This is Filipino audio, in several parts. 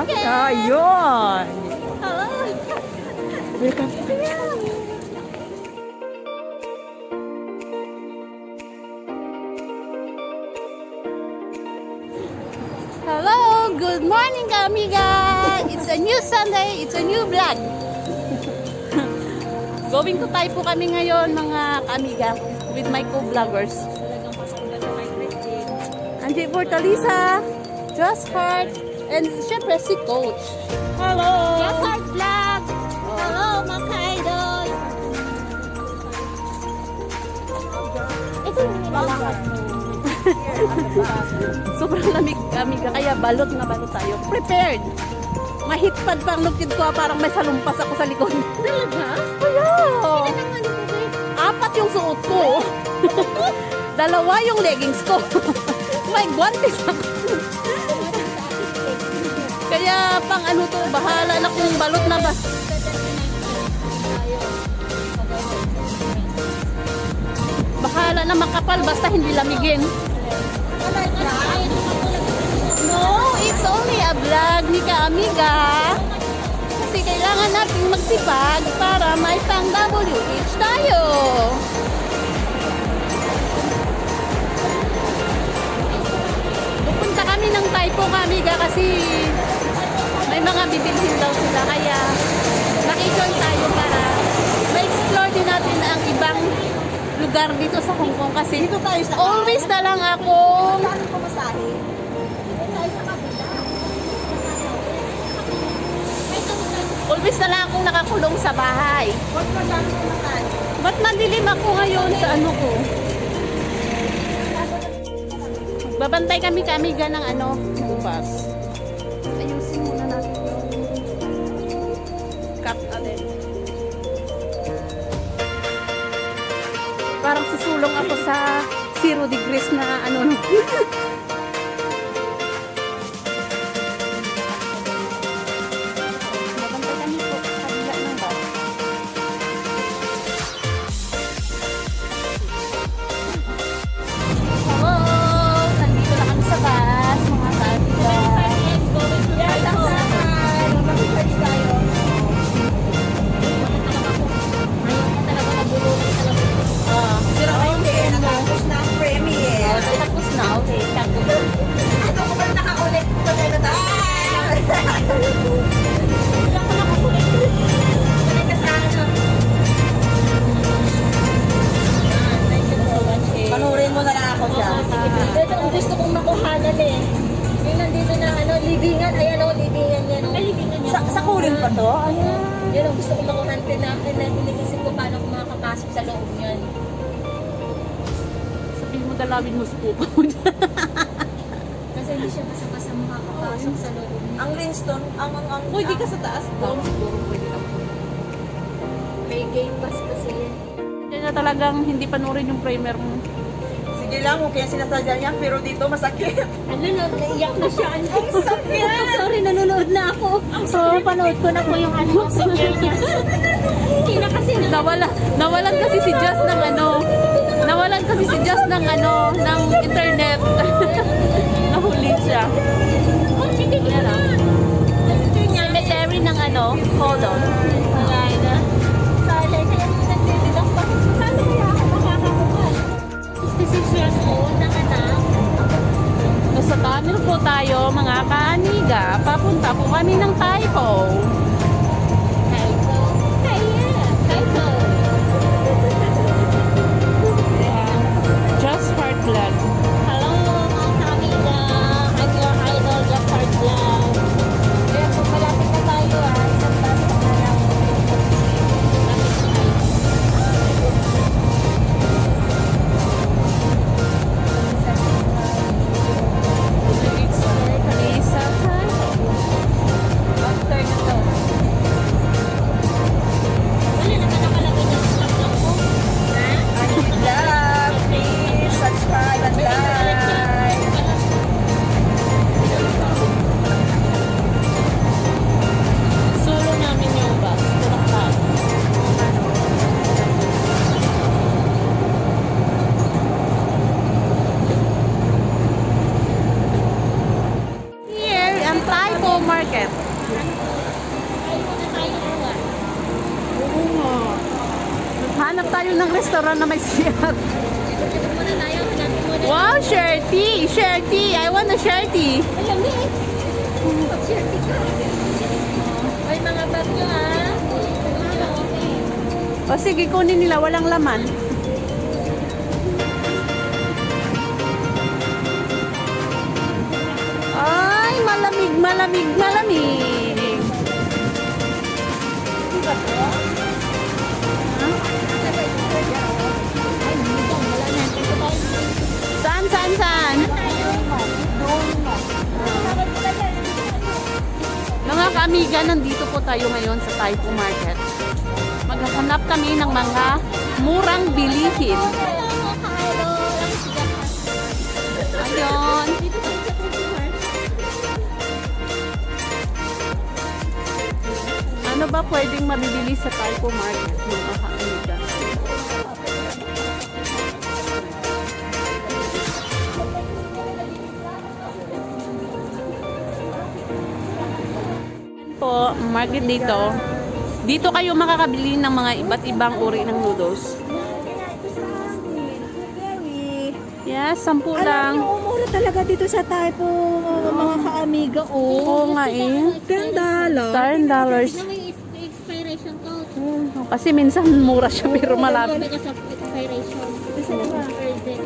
Ayun. Hello. Welcome. Hello, good morning amiga. It's a new Sunday, it's a new vlog. Going to tayo po kami ngayon mga kaamiga with my co-vloggers. Angie Fortalisa, Just Heart, and syempre si Coach. Hello. Just Heart Vlog! Hello mga ka-idol! Ito yung nilalakad mo. Sobrang lamig amiga, kaya balot na balot tayo. Prepared! Mahitpad pa ang lugtid ko, ah, parang may salumpas ako sa likod. Talaga? Kaya! Apat yung suot ko. Dalawa yung leggings ko. may guantes ako. Kaya pang ano to, bahala na kung balot na ba. Bahala na makapal basta hindi lamigin. No, it's only a vlog ni Kaamiga. Kasi kailangan nating magsipag para may pang WH tayo. Pupunta kami ng Taipo Kaamiga kasi mga bibilhin daw sila kaya makijoin tayo para ma-explore din natin ang ibang lugar dito sa Hong Kong kasi Dito tayo sa always na lang ako. Always na lang akong nakakulong sa bahay. Ba't madilim ako ngayon sa ano ko? Babantay kami kami ng ano bukas cup natin parang susulong ako sa zero degrees na ano nandito na ano, libingan. Ayan o, libingan yan o. libingan Sa, sa kuling pa to? Ayan. Yan ang gusto kong makuhanan. Na, na, iniisip ko paano ko makakapasok sa loob niyan. Sabihin mo dalawin mo mo dyan. Kasi hindi siya basta-basta makakapasok sa loob niya. Ang Winston, ang ang ang Pwede ka sa taas doon. Siguro pwede lang. May game pass kasi yan. Yan na talagang hindi panurin yung primer mo. Sige lang, okay ang sinasadya niya, pero dito masakit. Ano na, naiyak na siya. Ang sakit! Sorry, nanonood na ako. So, panood ko na po yung ano, picture niya. Hindi na kasi na. Nawala, nawalan kasi si Just ng ano, nawalan kasi si Just ng ano, ng internet. Nahuli siya. Oh, Yan na. lang. Cemetery ng ano, hold on. Po kami ng Taipo. Hanap tayo ng restaurant na may muna. Wow, shirty! Shirty! I want a shirty! Ay, lamig. Pag-shirty ka. Ay, mga bag nyo ah. O sige, kunin nila. Walang laman. Ay, malamig, malamig, malamig. Mga kaamiga, nandito po tayo ngayon sa Taipo Market. Maghahanap kami ng mga murang bilihin. Ayun. Ano ba pwedeng mabibili sa Taipo Market, market dito. Dito kayo makakabili ng mga iba't ibang uri ng noodles. Yes, sampu Alam lang. niyo, umura talaga dito sa Taipo, mga kaamiga. Oo Oh, nga eh. 10 dollar. 10 dollars. Mo yung expiration code. Kasi minsan mura siya pero malapit. Ka sa expiration. Kasi naman. Urgent.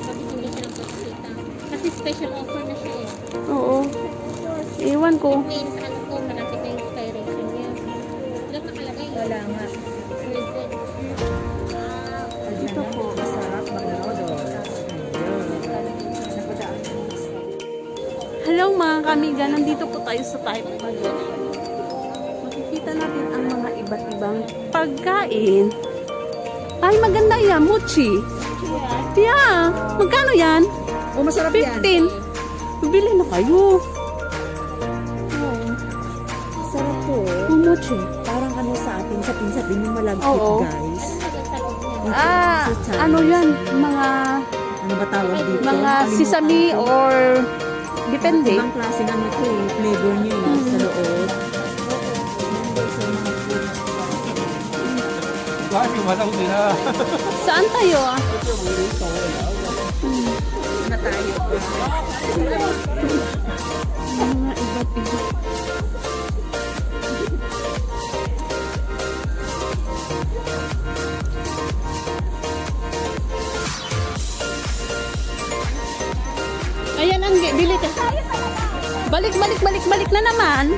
Bakit hindi siya nagpapakita? Kasi special offer na siya eh. Oo. Iwan ko. Means Wala nga. Dito po. Masarap mag-noodles. Hello mga kamiga, nandito po tayo sa Market. Makikita natin ang mga iba't ibang pagkain. Ay, maganda yan, mochi. Yeah. Magkano yan? Oh, masarap yan. 15. Bibili na kayo. Sarap po. Ang mochi. Parang ano sa atin, sa pinsabi yung malagkit, Oo. guys. Ano ba sa loob niya? Ah, Sa Chinese. ano yan? Mga Ano ba tawag dito? mga Kalimutan sesame ko. or depende. Ibang klase ng ito eh. Flavor niya eh, sa loob. Saan tayo ah? Na tayo. Mga iba't iba. Ayan ang bili ka. Balik, balik, balik, balik na naman.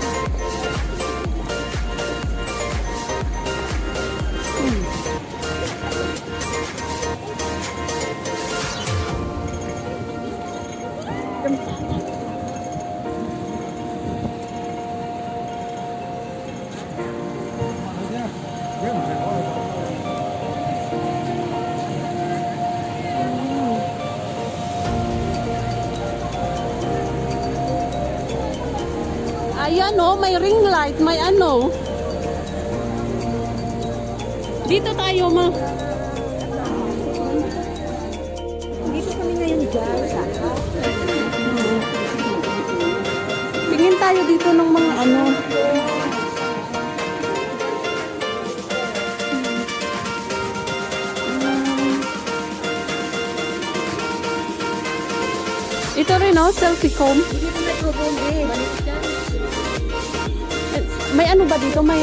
Ayan oh, may ring light, may ano. Dito tayo ma. Dito kami ngayon guys. Tingin tayo dito ng mga ano. Ito rin oh, selfie comb. Hindi mo may probumbi. May ano ba dito? May...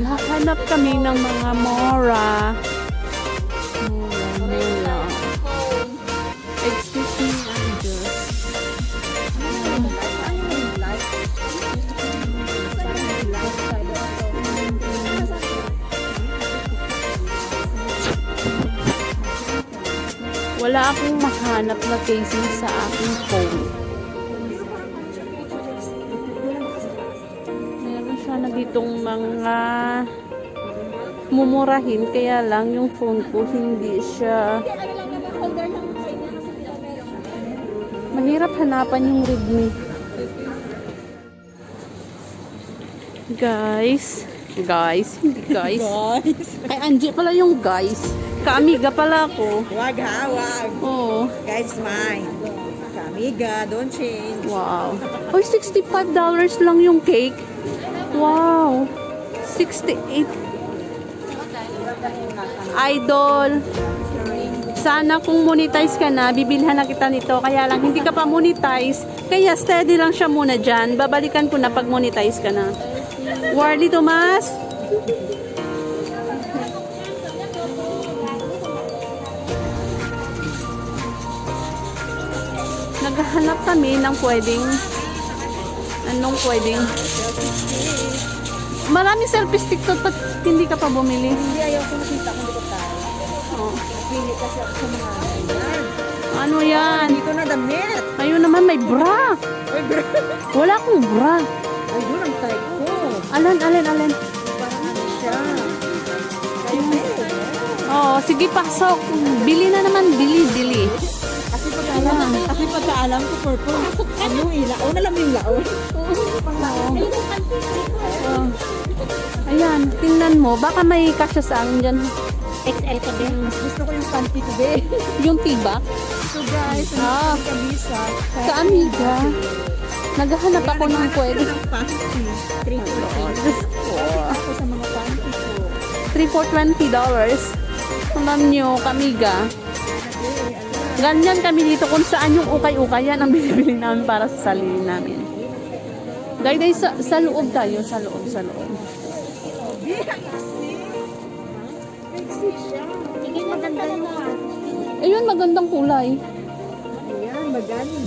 Maghahanap kami ng mga mora. Mora, mora. Excuse me, just... Wala akong mahanap na casing sa aking phone. Ditong mga mumurahin kaya lang yung phone ko hindi siya mahirap hanapan yung Redmi. Guys, guys, hindi guys. Guys. Ay, Angie pala yung guys. Kaamiga pala ako. Wag ha, wag. Oo. Guys, mine. Kami Amiga, don't change. Wow. Uy, $65 lang yung cake. Wow. 68. Idol. Sana kung monetize ka na, bibilhan na kita nito. Kaya lang, hindi ka pa monetize. Kaya steady lang siya muna dyan. Babalikan ko na pag monetize ka na. Warly Tomas. Naghahanap kami ng pwedeng anong pwedeng Maraming selfie stick to, ba't hindi ka pa bumili? Hindi ayaw ko nakita kung dito tayo. Oh. Pili kasi ako sa mga. Ano yan? Dito na damit. Ayun naman, may bra. Ay, bro. Wala akong bra. Ay, yun ang type ko. Alan, alin, alin. Parang ano siya. Kayo eh? Oh, sige, pasok. Bili na naman, bili, bili. Alam, kasi pagka alam ko purple, ano yung laon, alam mo yung laon? Ayun ang pansit ko. Oh. Ayan, tingnan mo. Baka may kasya sa akin dyan. XL ko din. Mas gusto ko yung panty ko. Yung tibak. So guys, Ah. ang kabisa. Sa amiga. Naghahanap ako ng pwede. ng panty. 3 Diyos ko. Ako sa mga panty ko. 3 for 20 dollars. Alam nyo, kamiga. Ganyan kami dito kung saan yung ukay-ukay yan ang binibili namin para sa sarili namin. Dahil dahil sa, sa loob tayo, sa loob, sa loob. Na. Ayun, magandang kulay. Ayan, magaling.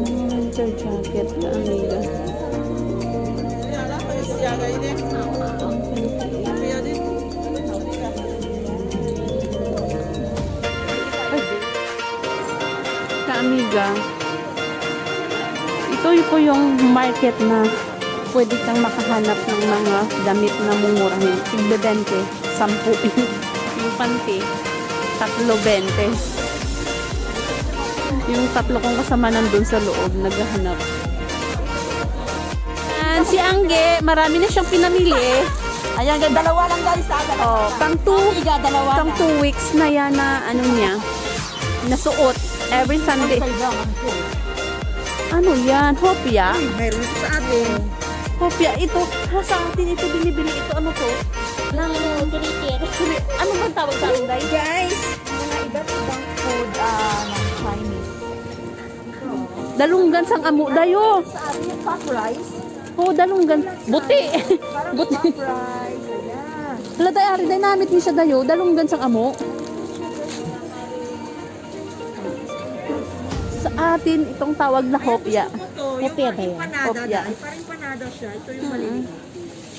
Mm, Winter jacket na amiga. Ka amiga. Ito po yung market na pwede kang makahanap ng mga damit na mumurahin. Tigbe 20, 10. yung panty, tatlo 20. Yung tatlo kong kasama nandun sa loob, naghahanap. And si Angge, marami na siyang pinamili. Ayan, guys, dalawa lang guys, ha? Dalawa Oh, lang. pang two, Amiga, dalawa pang lang. two weeks na yan na ano niya, nasuot every Sunday. Ano yan? Hopia? Mayroon ito sa atin. Hopia, ito, ha, sa atin ito binibili. Ito ano to? Ng tinitir. Sili- Ano bang tawag sa atin? Guys, mga iba't ibang food ah, ng Chinese. Dalunggan sang amo, dayo. Sa atin yung puff rice. Oh, dalunggan. Buti. Parang Buti. puff rice. Ayan. Hala, day, ari, dynamic ni siya, dayo. Dalunggan sang amo. Atin, itong tawag na yung Kopya ba yan? dahil. Parang panada siya. Ito yung.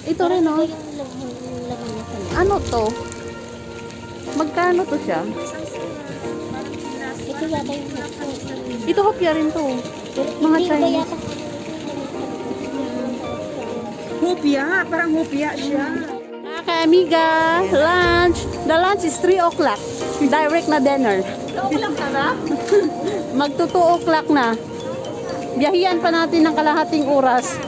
Ito rin, oh. Ito yung lag- laman niya sa loob. Ano to? Magkano to siya? Ito yata yung ito. Ito hopya rin to. Mga Chinese. Hupia, parang hupia siya. Okay, amiga. Lunch. The lunch is 3 o'clock. Direct na dinner. Magto 2 o'clock na. Biyahian pa natin ng kalahating oras.